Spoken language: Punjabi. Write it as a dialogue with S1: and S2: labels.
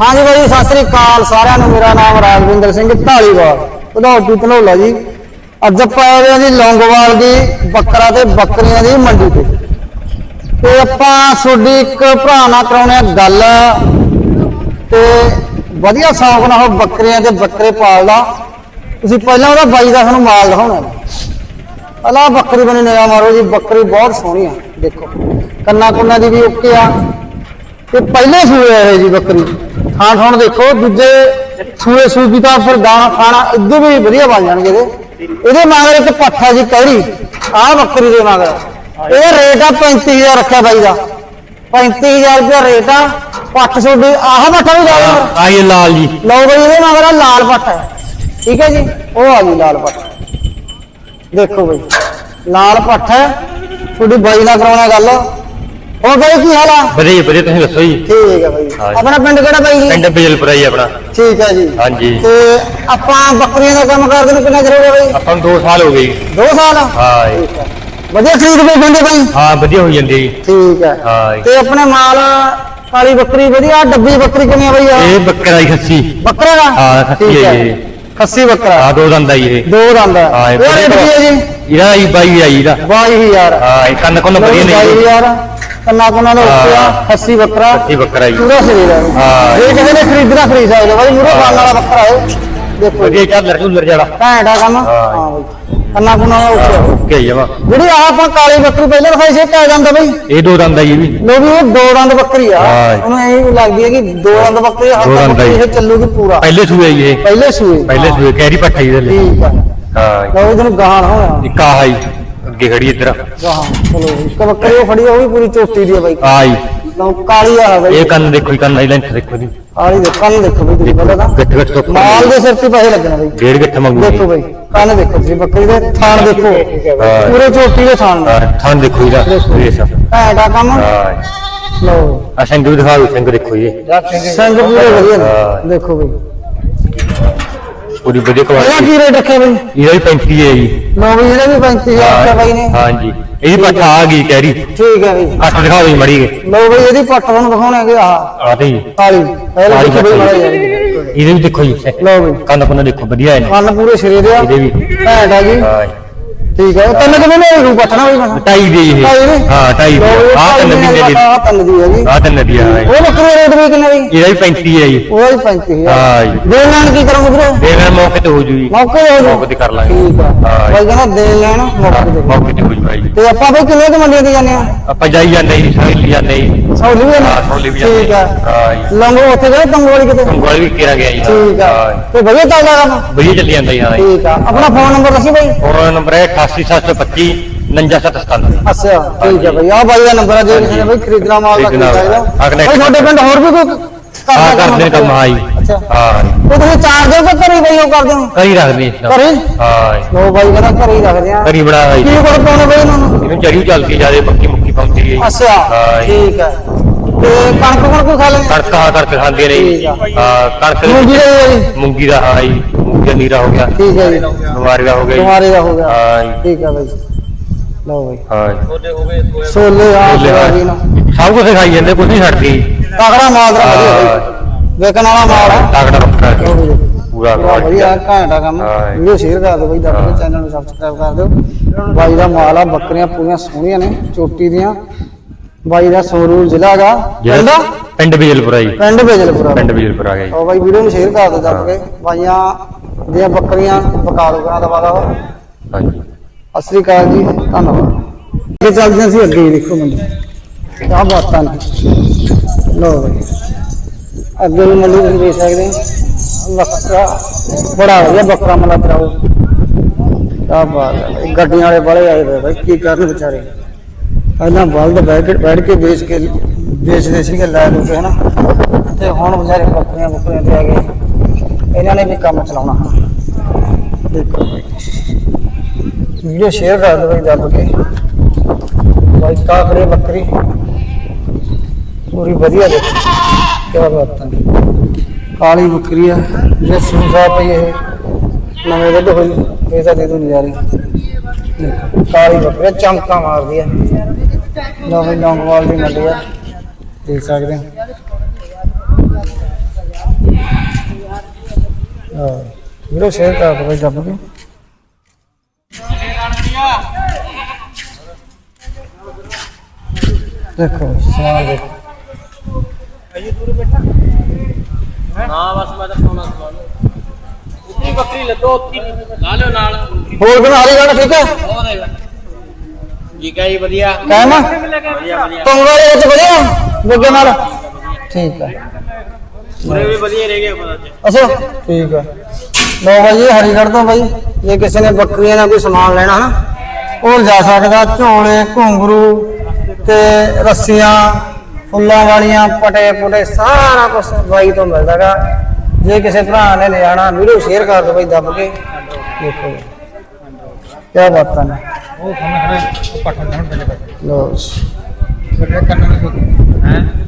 S1: ਹਾਂਜੀ ਬਾਈ ਸਤਿ ਸ੍ਰੀ ਅਕਾਲ ਸਾਰਿਆਂ ਨੂੰ। ਮੇਰਾ ਨਾਮ ਰਾਜਵਿੰਦਰ ਸਿੰਘ ਢਾਲੀਵਾਲ। ਉਧੌਟੀ ਧਨੌਲਾ ਜੀ। ਅੱਜ ਆਪਾਂ ਆਏ ਹਾਂ ਜੀ ਲੌਂਗੋਵਾਲ ਦੀ ਬੱਕਰਾ ਤੇ ਬੱਕਰੀਆਂ ਦੀ ਮੰਡੀ ਤੇ। ਤੇ ਆਪਾਂ ਤੁਹਾਡੀ ਇੱਕ ਭਰਾ ਨਾਲ ਕਰਾਉਣੇ ਆ ਗੱਲ। ਤੇ ਵਧੀਆ ਸ਼ੌਂਕ ਨਾਲ ਉਹ ਬੱਕਰੀਆਂ ਤੇ ਬੱਕਰੇ ਪਾਲਦਾ। ਤੁਸੀਂ ਪਹਿਲਾਂ ਉਹਦਾ ਬਾਈ ਦਾ ਤੁਹਾਨੂੰ ਮਾਲ ਦਿਖਾਉਣਾ। ਅਲਾ ਬੱਕਰੀ ਬਣੀ ਨਿਆ ਮਾਰੋ ਜੀ, ਬੱਕਰੀ ਬਹੁਤ ਸੋਹਣੀ ਆ, ਦੇਖੋ। ਕੰਨਾ ਕੁੰਨਾ ਦੀ ਵੀ ਓਕੇ ਆ। ਤੇ ਪਹਿਲੇ ਸੂਏ ਆ ਜੀ ਬੱਕਰੀ। ਥਾਂ ਥਾਂ ਦੇਖੋ ਦੂਜੇ ਸੂਏ ਸੂਪੀ ਤਾਂ ਫਿਰ ਦਾਣਾ ਖਾਣਾ ਇਦੋਂ ਵੀ ਵਧੀਆ ਬਣ ਜਾਣਗੇ ਇਹਦੇ। ਇਹਦੇ ਮਗਰ ਇੱਕ ਪੱਠਾ ਜੀ ਕੜੀ ਆਹ ਬੱਕਰੀ ਦੇ ਮਗਰ। ਇਹ ਰੇਟ ਆ 35000 ਰੱਖਿਆ ਬਾਈ ਦਾ। 35000 ਰੁਪਇਆ ਰੇਟ ਆ ਪੱਠ ਛੋਡੀ ਆਹ ਪੱਠਾ ਵੀ ਜਾਇਆ
S2: ਆਈ ਲਾਲ ਜੀ।
S1: ਲਓ ਬਈ ਇਹਦੇ ਮਗਰ ਆਹ ਲਾਲ ਪੱਠਾ। ਹੈ ਠੀਕ ਹੈ ਜੀ? ਉਹ ਆ ਗਈ ਲਾਲ ਪੱਠਾ। ਦੇਖੋ ਬਈ ਲਾਲ ਪੱਠਾ ਹੈ। ਤੁਹਾਡੀ ਬਾਈ ਨਾਲ ਕਰਾਉਣਾ ਗੱਲ। ਉਹ ਬਾਈ ਕੀ ਹਾਲ ਆ?
S2: ਵਧੀਆ ਵਧੀਆ ਤੁਸੀਂ ਦੱਸੋ ਜੀ?
S1: ਠੀਕ ਹੈ ਬਾਈ।
S2: ਹਾਂ ਜੀ।
S1: ਆਪਣਾ ਪਿੰਡ ਕਿਹੜਾ ਬਾਈ ਜੀ?
S2: ਪਿੰਡ ਬੇਲਪੁਰਾ ਜੀ ਆਪਣਾ।
S1: ਠੀਕ ਹੈ ਜੀ।
S2: ਹਾਂਜੀ।
S1: ਤੇ ਆਪਾਂ ਬੱਕਰੀਆਂ ਦਾ ਕੰਮ ਕਰਦੇ ਨੂੰ ਕਿੰਨਾ ਚਿਰ ਹੋ ਗਿਆ ਬਾਈ?
S2: ਆਪਾਂ ਨੂੰ 2 ਸਾਲ ਹੋ ਗਏ ਜੀ।
S1: 2 ਸਾਲ?
S2: ਹਾਂ ਜੀ।
S1: ਠੀਕ ਹੈ ਵਧੀਆ ਖਰੀਦ ਪਏ ਬੰਦੇ ਬਾਈ?
S2: ਹਾਂ ਵਧੀਆ ਹੋਈ ਜਾਂਦੀ ਜੀ।
S1: ਠੀਕ ਹੈ
S2: ਹਾਂ ਜੀ।
S1: ਤੇ ਆਪਣੇ ਮਾਲ ਕਾਲੀ ਬੱਕਰੀ ਵਧੀਆ ਡੱਬੀ ਬੱਕਰੀ ਕਿੰਨੀ ਆ ਬਾਈ ਆ
S2: ਇਹ ਬੱਕਰਾ ਜੀ ਖੱਸੀ।
S1: ਬੱਕਰਾ ਦਾ?
S2: ਹਾਂ, ਖੱਸੀ
S1: ਠੀਕ
S2: ਹੈ ਜੀ।
S1: ਖੱਸੀ ਬੱਕਰਾ।
S2: ਆ ਦੋ ਦੰਦ ਆਈ ਇਹ।
S1: ਦੋ ਦੰਦ ਹੈ
S2: ਹਾਂ
S1: ਇਹ ਰੇਟ ਕੀ ਹੈ ਜੀ?
S2: ਇਹਦਾ। ਜੀ ਬਾਈ ਆਈ ਇਹਦਾ।
S1: ਬਾਈ ਹਜ਼ਾਰ।
S2: ਹਾਂ ਇਹ ਕੰਨ ਕੋਨ ਵਧੀਆ ਨਹੀਂ ਜੀ।
S1: ਕੰਨਾ ਕੋਨਾ ਦਾ ਆ
S2: ਹਾਂ।
S1: ਖੱਸੀ ਬੱਕਰਾ
S2: ਖੱਸੀ ਬੱਕਰਾ ਜੀ।
S1: ਪੂਰਾ ਸਰੀਰ ਹੈ
S2: ਹਾਂ।
S1: ਇਹ ਕਿਸੇ ਨੇ ਖਰੀਦਣਾ ਖਰੀਦ ਸਕਦੇ ਬਾਈ। ਮੂਰੇ ਖਾਣ ਵਾਲਾ ਬੱਕਰਾ ਹੈ। ਦੇਖੋ।
S2: ਵਧੀਆ ਚੱਲ ਝੁੱਲਰ ਜਿਹੜਾ
S1: ਘੈਂਟਾ ਕੰਮ।
S2: ਹਾਂ।
S1: ਬਾਈ। ਕੰਨਾ ਕੋਨਾ ਦਾ ਆ।
S2: ਓਕੇ ਜਮਾ
S1: ਜਿਹੜੀ ਆਹ ਆਪਾਂ ਕਾਲੀ ਬੱਕਰੀ ਪਹਿਲਾਂ ਦਿਖਾਈ ਸੀ ਕਿਆ ਜਾਂਦਾ ਬਾਈ।
S2: ਇਹ ਦੋ ਦੰਦ ਆਈ ਇਹ ਵੀ।
S1: ਲੋ ਵੀ ਇਹ ਦੋ ਦੰਦ ਬੱਕਰੀ ਆ। ਉਹਨੂੰ ਇਹ ਲੱਗਦੀ ਹੈ ਕਿ ਦੋ ਦੰਦ ਬੱਕਰੀ ਹੱਥ
S2: ਦੋ।
S1: ਇਹ ਚੱਲੂਗੀ ਪੂਰਾ।
S2: ਪਹਿਲੇ ਸੂਏ ਜੀ ਇਹ।
S1: ਪਹਿਲੇ ਸੂਏ।
S2: ਪਹਿਲੇ ਸੂਏ ਕੈਰੀ ਪੱਠਾ ਜੀ ਇਹਦੇ ਲਈ।
S1: ਠੀਕ ਆ।
S2: ਹਾਂ। ਜੀ।
S1: ਲੋ ਇਹਨੂੰ ਗਾਹਾਂ ਹੋਇਆ।
S2: ਇੱਕ ਆਹ ਜੀ। ਅੱਗੇ ਖੜੀ ਇੱਧਰ।
S1: ਗਾਹਾਂ ਚਲੋ ਇੱਕ ਬੱਕਰੀ ਉਹ ਫੜੀ ਆ, ਉਹ ਵੀ ਪੂਰੀ ਚੋਟੀ ਦੀ ਆ ਬਾਈ।
S2: ਆ ਜੀ।
S1: ਲਓ ਕਾਲੀ ਆ ਬਾਈ।
S2: ਇਹ ਕੰਨ ਦੇਖੋ ਜੀ ਕੰਨ ਦੀ ਲੈਂਥ ਦੇਖੋ ਜੀ।
S1: ਕਾਲੀ ਦੇ ਕੰਨ ਦੇਖੋ ਬਈ ਤੁਸੀਂ ਪਹਿਲਾਂ ਤਾਂ
S2: ਗੱਠ ਗੱਠ ਤੋਂ
S1: ਮਾਲ ਦੇ ਸਿਰ ਤੇ ਪੈਸੇ ਲੱਗਣੇ ਬਾਈ।
S2: ਡੇਢ ਗੱਠ ਮੰਗੂ
S1: ਦੇਖੋ ਬਾਈ ਕੰਨ ਦੇਖੋ ਤੁਸੀਂ ਬੱਕਰੀ ਦੇ ਥਾਣ ਦੇਖੋ।
S2: ਹਾਂ।
S1: ਪੂਰੇ ਚੋਟੀ ਦੇ ਥਾਣ ਨੇ।
S2: ਹਾਂ ਥਣ ਦੇਖੋ ਇਹਦਾ ਰੇਸ
S1: ਘੈਂਟਾ ਕੰਮ।
S2: ਹਾਂ
S1: ਲਓ।
S2: ਆ ਸਿੰਘ ਵੀ ਦਿਖਾ ਦਿਓ ਸਿੰਘ ਦੇਖੋ ਜੀ।
S1: ਸੰਗ ਪੂਰੇ ਵਧੀਆ ਨੇ।
S2: ਹਾਂ।
S1: ਦੇਖੋ ਬਈ।
S2: ਪੂਰੀ ਵਧੀਆ
S1: ਇਹਦਾ
S2: ਕੁਆਲਿਟੀ
S1: ਕੀ ਰੇਟ ਰੱਖਿਆ ਬਈ?
S2: ਇਹਦਾ ਵੀ 35 ਹੈ ਜੀ।
S1: ਲਓ ਬਈ ਇਹਦਾ ਵੀ 35000 ਰੁਪਏ ਬਾਈ ਨੇ।
S2: ਹਾਂ ਜੀ ਇਹਦੀ ਪੱਠਾ ਆ ਗਈ ਕਹਿਰੀ
S1: ਠੀਕ ਹੈ ਬਈ।
S2: ਅੱਠ ਦਿਖਾ ਦਿਓ ਜੀ ਮੜੀ ਗਏ
S1: ਲਓ ਬਈ ਇਹਦੀ ਪੱਟ ਤੁਹਾਨੂੰ ਦਿਖਾਉਣਗੇ ਆਹ
S2: ਆ। ਤੇ ਜੀ।
S1: ਕਾਲੀ। ਪਹਿਲਾਂ
S2: ਕਾਲੀ
S1: ਦੇਖੋ ਬਈ
S2: ਪੱਟ
S1: ਮਾੜਾ
S2: ਜੀ। ਇਹਦੇ ਵੀ ਦੇਖੋ ਜੀ।
S1: ਲਓ ਬਈ।
S2: ਕੰਨ ਕੁੰਨ ਦੇਖੋ ਵਧੀਆ ਹੈ ਨੇ
S1: ਕੰਨ ਪੂਰੇ ਸਿਰੇ ਦੇ ਆ।
S2: ਇਹਦੇ ਵੀ।
S1: ਘੈਂਟ ਆ ਜੀ।
S2: ਹਾਂ ਜੀ।
S1: ਠੀਕ ਹੈ ਤਿੰਨ ਕਿਵੇਂ ਨੇ ਰੂ ਪੱਟਣਾ ਬਈ ਮੈਂ
S2: ਢਾਈ ਦੀ ਇਹ।
S1: ਢਾਈ ਦੀ?
S2: ਹਾਂ ਢਾਈ ਦੀ ਆ। ਤਿੰਨ ਮਹੀਨੇ ਦੀ।
S1: ਆਹ ਤਿੰਨ ਦੀ ਹੈ ਜੀ।
S2: ਆ ਤਿੰਨ ਦੀ ਆ ਹਾਂ ਜੀ।
S1: ਉਹ ਬੱਕਰੀ ਦਾ ਰੇਟ ਵੀ ਕਿੰਨਾ ਬਈ
S2: ਇਹਦਾ ਵੀ 35 ਹੈ ਜੀ।
S1: ਉਹ ਵੀ 35000
S2: ਹਾਂ ਜੀ।
S1: ਦੇਣ ਲੈਣ ਕੀ ਕਰੋਗੇ ਵੀਰੇ?
S2: ਦੇ ਮੈਂ ਮੌਕੇ ਤੇ ਹੋ ਜੂ ਜੀ।
S1: ਮੌਕੇ ਹੋ ਜਾਓ।
S2: ਮੌਕੇ ਤੇ ਕਰ ਲਾਂਗੇ।
S1: ਠੀਕ ਆ।
S2: ਹਾਂ ਜੀ।
S1: ਬਾਈ ਕਹਿੰਦਾ ਦੇਣ ਲੈਣ ਮੌਕੇ ਤੇ
S2: ਮੌਕੇ ਤੇ ਹੋ ਜੂ ਭਾਈ
S1: ਤੇ ਆਪਾਂ ਬਈ ਕਿੰਨੇ ਕੁ ਮੰਡੀਆਂ ਤੇ ਜਾਂਦੇ ਆ?
S2: ਆਪਾਂ ਜਾਈ ਜਾਂਦੇ ਜੀ ਸਾਰੀ ਲਈ ਜਾਂਦੇ ਜੀ।
S1: ਸੌਲੀ ਵੀ
S2: ਹਾਂ, ਸੌਲੀ ਵੀ ਜਾਂਦੇ।
S1: ਠੀਕ ਆ।
S2: ਹਾਂ ਜੀ।
S1: ਲੰਗੋ ਉੱਥੇ ਗਏ ਤੰਗੋ ਵਾਲੀ ਕਿਤੇ?
S2: ਗੋਲ ਵੀ ਕਿਹਾ ਗਿਆ ਜੀ।
S1: ਠੀਕ ਆ।
S2: ਹਾਂ ਜੀ।
S1: ਤੇ ਵਧੀਆ ਚੱਲਦਾ ਕੰਮ?
S2: ਵਧੀਆ ਚੱਲੀ ਜਾਂਦਾ ਜੀ ਹਾਂ ਜੀ।
S1: ਠੀਕ ਆ। ਆਪਣਾ ਫੋਨ ਨੰਬਰ ਦੱਸੀ ਬਾਈ।
S2: ਫੋਨ ਨੰਬਰ ਹੈ 88725 99797
S1: ਅੱਛਾ ਠੀਕ ਹੈ ਬਾਈ। ਆ ਬਾਈ ਦਾ ਨੰਬਰ ਆ ਜੇ ਕਿਸੇ ਨੇ ਬਾਈ ਖਰੀਦਣਾ ਮਾਲ ਦਾ
S2: ਖਰੀਦਣਾ
S1: ਖਰੀਦਣਾ
S2: ਹਾਂ,
S1: ਬਾਈ ਤੁਹਾਡੇ ਪਿੰਡ ਹੋਰ ਵੀ ਕੋਈ
S2: ਹਾਂ ਕਰਦੇ ਨੇ ਕੰਮ ਹਾਂ ਜੀ
S1: ਅੱਛਾ।
S2: ਹਾਂ ਜੀ।
S1: ਉਹ ਤੁਸੀਂ ਚਾਰ ਦਿਓ ਕਿ ਘਰੇ ਬਾਈ ਉਹ ਕਰਦੇ ਹੋ?
S2: ਕਰੀ ਰੱਖਦੇ ਜੀ
S1: ਘਰੇ?
S2: ਹਾਂ। ਜੀ।
S1: ਲੋ ਬਾਈ ਕਹਿੰਦਾ ਘਰੇ ਹੀ ਰੱਖਦੇ ਆ
S2: ਕਰੀ ਬਣਾ ਜੀ
S1: ਕੀ ਕੋਲ ਪਾਉਣੇ ਬਾਈ ਇਹਨਾਂ ਨੂੰ?
S2: ਇਹਨੂੰ ਚੜੀ ਚੱਲਦੀ ਜਿਆਦੇ ਪੱਕੀ ਮੁੱਕੀ ਪਾਉਂਦੀ ਹੈ ਜੀ।
S1: ਅੱਛਾ
S2: ਹਾਂ ਜੀ।
S1: ਠੀਕ ਹੈ। ਤੇ ਕਣਕ ਕਣਕ ਖਾ ਲੈਂਦੇ
S2: ਕਣਕ ਹਾਂ ਕਣਕ ਖਾਂਦੇ ਨੇ। ਹਾਂ ਕਣਕ
S1: ਮੂੰਗੀ ਦਾ ਹੈ ਜੀ।
S2: ਨੀਰਾ ਹੋ ਗਿਆ।
S1: ਠੀਕ ਹੈ ਜੀ।
S2: ਬਿਮਾਰੀ ਦਾ ਹੋ ਗਿਆ ਜੀ।
S1: ਤੁਹਾਰੇ ਦਾ ਹੋ ਗਿਆ।
S2: ਹਾਂ ਜੀ।
S1: ਠੀਕ ਹੈ ਬਾਈ। ਲਓ ਬਾਈ।
S2: ਹਾਂ ਜੀ।
S1: ਛੋਲੇ ਆ
S2: ਛੋਲੇ।
S1: ਸੋਆਬੀਨ
S2: ਸਭ ਕੁਝ ਖਾਈ ਜਾਂਦੇ ਕੁਝ ਨਹੀਂ ਛੱਡਦੀ।
S1: ਤਗੜਾ ਮਾਲ ਦਾ ਵਧੀਆ ਬਾਈ। ਵੇਚਣ ਵਾਲਾ ਮਾਲ ਆ।
S2: ਤਾਕੜਾ ਰੱਖਣਾ
S1: ਲਓ ਬਾਈ।
S2: ਪੂਰਾ
S1: ਬਹੁਤ ਵਧੀਆ ਘੈਂਟਾ ਕੰਮ।
S2: ਹਾਂ।
S1: ਵੀਡੀਓ ਸ਼ੇਅਰ ਕਰ ਦਿਓ ਬਾਈ
S2: ਹਾਂ।
S1: ਕੇ ਚੈਨਲ ਨੂੰ ਸਬਸਕ੍ਰਾਈਬ ਕਰ ਦਿਓ। ਬਾਈ ਦਾ ਮਾਲ ਆ ਬੱਕਰੀਆਂ ਪੂਰੀਆਂ ਸੋਹਣੀਆਂ ਨੇ ਚੋਟੀ ਦੀਆਂ। ਬਾਈ ਦਾ ਸੰਗਰੂਰ ਜ਼ਿਲ੍ਹਾ ਦਾ ਪਿੰਡ
S2: ਪਿੰਡ ਬੇਜਲਪੁਰਾ ਜੀ।
S1: ਪਿੰਡ ਬੇਜਲਪੁਰਾ
S2: ਪਿੰਡ ਬੇਜਲਪੁਰਾ ਗਿਆ ਜੀ।
S1: ਉਹ ਬਾਈ ਵੀਡੀਓ ਨੂੰ ਸ਼ੇਅਰ ਕਰ ਦਿਓ ਦੱਬ ਕੇ। ਬਾਈਆਂ ਦੀਆਂ ਬੱਕਰੀਆਂ ਬਕਾ ਦੋ ਕਰਾਂ ਦਾ ਵਾਦਾ ਹੋ
S2: ਹਾਂਜੀ।
S1: ਸਤਿ ਸ੍ਰੀ ਅਕਾਲ ਜੀ ਧੰਨਵਾਦ। ਅੱਗੇ ਚੱਲਦੇ ਹਾਂ ਅਸੀਂ ਅੱਗੇ ਹੀ ਦੇਖੋ ਮੰਡੀ। ਕਿਆ ਬਾਤਾਂ ਨੇ। ਲੋ ਬਈ। ਅੱਗੇ ਵੀ ਮੰਡੀ ਤੁਸੀਂ ਦੇਖ ਸਕਦੇ ਹੋ। ਬੱਕਰਾ ਬੜਾ ਵਧੀਆ ਬੱਕਰਾ ਮਲਾ ਕਰਾਓ ਕਿਆ ਬਾਤ ਹੈ ਬਈ ਗੱਡੀਆਂ ਵਾਲੇ ਬੜੇ ਆਏ ਹੋਏ ਬਈ ਕੀ ਕਰਨ ਵਿਚਾਰੇ। ਪਹਿਲਾਂ ਬਲਦ ਬੈਠ ਕੇ ਬੈਠ ਕੇ ਵੇਚ ਕੇ ਵੇਚਦੇ ਸੀਗੇ ਲੈ ਲੂ ਕੇ ਹਨਾ। ਤੇ ਹੁਣ ਵਿਚਾਰੇ ਬੱਕਰੀਆਂ ਬੱਕਰੀਆਂ ਤੇ ਆ ਗਏ। ਇਹਨਾਂ ਨੇ ਵੀ ਕੰਮ ਚਲਾਉਣਾ। ਦੇਖੋ ਵੀਡੀਓ ਸ਼ੇਅਰ ਕਰ ਦਿਓ ਦੱਬ ਕੇ। ਬਾਈ ਕਾ ਖੜੇ ਬੱਕਰੀ। ਪੂਰੀ ਵਧੀਆ ਦੇਖੋ। ਕਿਆ ਬਾਤ ਹੈ। ਕਾਲੀ ਬੱਕਰੀ ਆ। ਜੇ ਸੂਸਾ ਪਈ ਇਹ। ਨਵੇਂ ਦੁੱਧ ਹੋਈ। ਇਹ ਤਾਂ ਦੇ ਦੋ ਨਜ਼ਾਰੇ। ਕਾਲੀ ਬੱਕਰੀ ਚਮਕਾ ਮਾਰਦੀ ਆ। ਨਵੇਂ ਲੌਂਗਵਾਲ ਦੀ ਮੰਡੀ ਆ। ਦੇਖ ਸਕਦੇ ਹੋ। ਹਾਂ। ਵੀਡੀਓ ਸ਼ੇਅਰ ਕਰ ਦਿਓ ਬਾਈ ਦੱਬ ਕੇ। ਦੇਖੋ ਸਮਾਨ ਦੇਖੋ।
S3: ਨਾ ਬਸ ਮੈਂ ਤਾਂ ਸੋਨਾ ਸਵਾ ਲਓ ਉੱਤੀ ਬੱਕਰੀ ਲੱਦੋ ਉੱਤੀ ਲਾ ਲਿਓ ਨਾਲ
S1: ਹੋਰ ਕਿਵੇਂ ਹਾਰੀ ਗੱਲ ਠੀਕ ਹੈ
S3: ਜੀ ਵਧੀਆ।
S1: ਆ?
S3: ਵਧੀਆ ਵਧੀਆ।
S1: ਦੇ ਵਿੱਚ ਵਧੀਆ? ਗੁੱਗੇ ਨਾਲ? ਠੀਕ ਹੈ।
S3: ਪੂਰੇ ਵੀ ਵਧੀਆ ਰਹਿ ਗਏ ਪਤਾ ਚ
S1: ਅੱਛਾ। ਠੀਕ ਹੈ ਲੋ ਬਾਈ ਇਹ ਹਰੀਗੜ੍ਹ ਤੋਂ ਬਾਈ। ਜੇ ਕਿਸੇ ਨੇ ਬੱਕਰੀਆਂ ਦਾ ਕੋਈ ਸਮਾਨ ਲੈਣਾ ਹਨਾ ਉਹ ਜਾ ਸਕਦਾ। ਝੋਲੇ ਘੁੰਗਰੂ ਤੇ ਰੱਸੀਆਂ ਫੁੱਲਾਂ ਵਾਲੀਆਂ ਪਟੇ ਪੁਟੇ ਸਾਰਾ ਕੁਝ ਬਾਈ ਤੋਂ ਮਿਲਦਾਗਾ ਜੇ ਕਿਸੇ ਭਰਾ ਨੇ ਲਿਆਣਾ ਵੀਡੀਓ ਸ਼ੇਅਰ ਕਰ ਦਿਓ ਬਾਈ ਦੱਬ ਕੇ। ਦੇਖੋ ਕੀ ਬਾਤਾਂ ਨੇ।
S4: ਉਹ ਖੜੇ ਉਹ ਪੱਠਾ ਜਾਣ ਪਹਿਲੇ
S1: ਲੋ
S4: ਕੰਨਾਂ ਦੇ
S3: ਹੈ?